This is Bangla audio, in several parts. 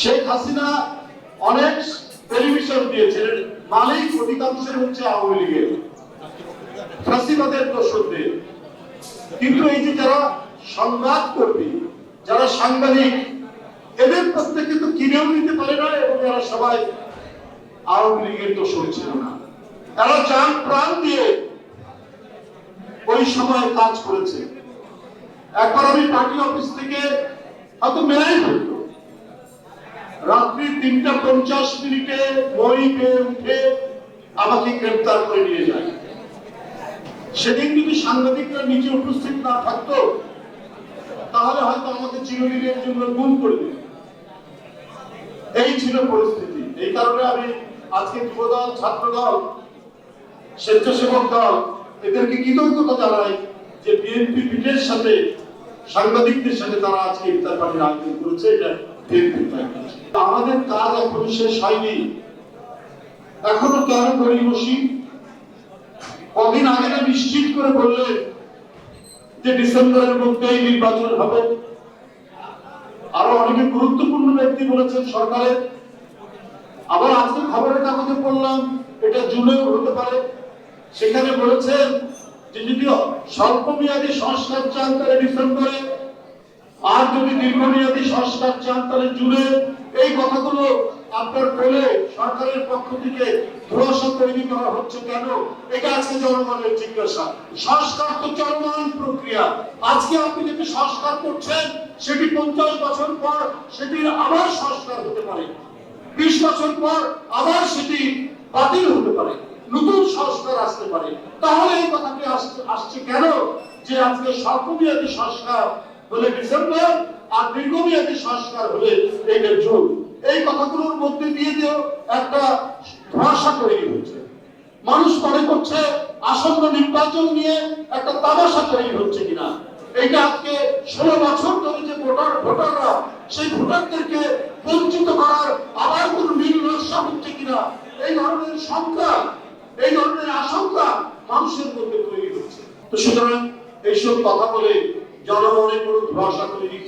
শেখ হাসিনা অনেক টেলিভিশন দিয়েছেন মালিক অধিকাংশের হচ্ছে আওয়ামী লীগের। ফাঁসিবাদের কিন্তু এই যে যারা সংবাদ কর্মী, যারা সাংবাদিক, এদের প্রত্যেকে কিনেও নিতে পারে না এবং এরা সবাই আওয়ামী লীগের দোষর ছিল না। এরা যান প্রাণ দিয়ে ওই সময় কাজ করেছে। একবার আমি পার্টি অফিস থেকে হয়তো মেলাই ফেলতো রাত্রি তিনটা পঞ্চাশ মিনিটে মই পেয়ে উঠে আমাকে গ্রেপ্তার করে নিয়ে যায়। সেদিন যদি সাংবাদিকরা নিচে উপস্থিত না থাকতো, তাহলে হয়তো আমাকে চিরদিনের জন্য গুম করে দিত। এই ছিল পরিস্থিতি। এই কারণে আমি আজকে যুবদল, ছাত্রদল, স্বেচ্ছাসেবক দল, এদেরকে কৃতজ্ঞতা জানাই যে বিএনপি পিঠের সাথে সাংবাদিকদের সাথে তারা আজকে ইফতার পার্টির আয়োজন করেছে। এটা আমাদের কাজ এখনও শেষ হয়নি। এখনও কেন করি বসি। কদিন আগে নিশ্চিত করে বললেন যে ডিসেম্বরের মধ্যেই নির্বাচন হবে। আরও অনেকে গুরুত্বপূর্ণ ব্যক্তি বলেছেন সরকারের আবার আজকে খবরের কাগজে পড়লাম, এটা জুনেও হতে পারে। সেখানে বলেছেন, যে যদি স্বল্প মেয়াদী সংস্কার চান তাহলে ডিসেম্বরে আর যদি দীর্ঘমেয়াদী সংস্কার চান, তাহলে জুনে এই কথাগুলো আপনার বলে সরকারের পক্ষ থেকে ধোঁয়াশা তৈরি করা হচ্ছে কেন? এটা আজকে জনগণের জিজ্ঞাসা। সংস্কার তো চলমান প্রক্রিয়া। আজকে আপনি যদি সংস্কার করছেন, সেটি পঞ্চাশ বছর পর আবার সংস্কার হতে পারে। বিশ বছর পর আবার সেটি বাতিল হতে পারে। নতুন সংস্কার আসতে পারে। তাহলে এই কথাটি আসছে কেন? যে আজকে স্বল্পমেয়াদী সংস্কার হলে ডিসেম্বর আর দীর্ঘমেয়াদী সংস্কার হলে এটা জুন। এই কথাগুলোর মধ্যে দিয়ে দিয়েও একটা ধোঁয়াশা তৈরি হচ্ছে। মানুষ মনে করছে আসন্ন নির্বাচন নিয়ে একটা তামাশা তৈরি হচ্ছে কিনা। এইটা আজকে ষোলো বছর ধরে যে ভোটার, ভোটাররা সেই ভোটারদেরকে বঞ্চিত করার আবার কোন মিল রস্যা হচ্ছে কিনা, এই ধরনের শঙ্কা, এই ধরনের আশঙ্কা মানুষের মধ্যে তৈরি হচ্ছে। তো সুতরাং এইসব কথা বলে জনগণের কোনো ভরসা তৈরি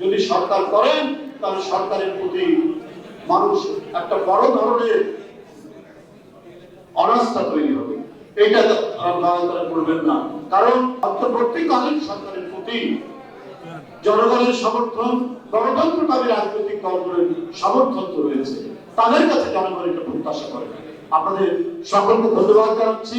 যদি সরকার করেন, তাহলে সরকারের প্রতি মানুষ একটা বড় ধরনের অনাস্থা তৈরি হবে। করবেন না। কারণ অন্তর্বর্তীকালীন সরকারের প্রতি জনগণের সমর্থন রাজনৈতিক দলগুলোর সমর্থন তো রয়েছে। তাদের কাছে জনগণ এটা প্রত্যাশা করে। আপনাদের সকলকে ধন্যবাদ জানাচ্ছি।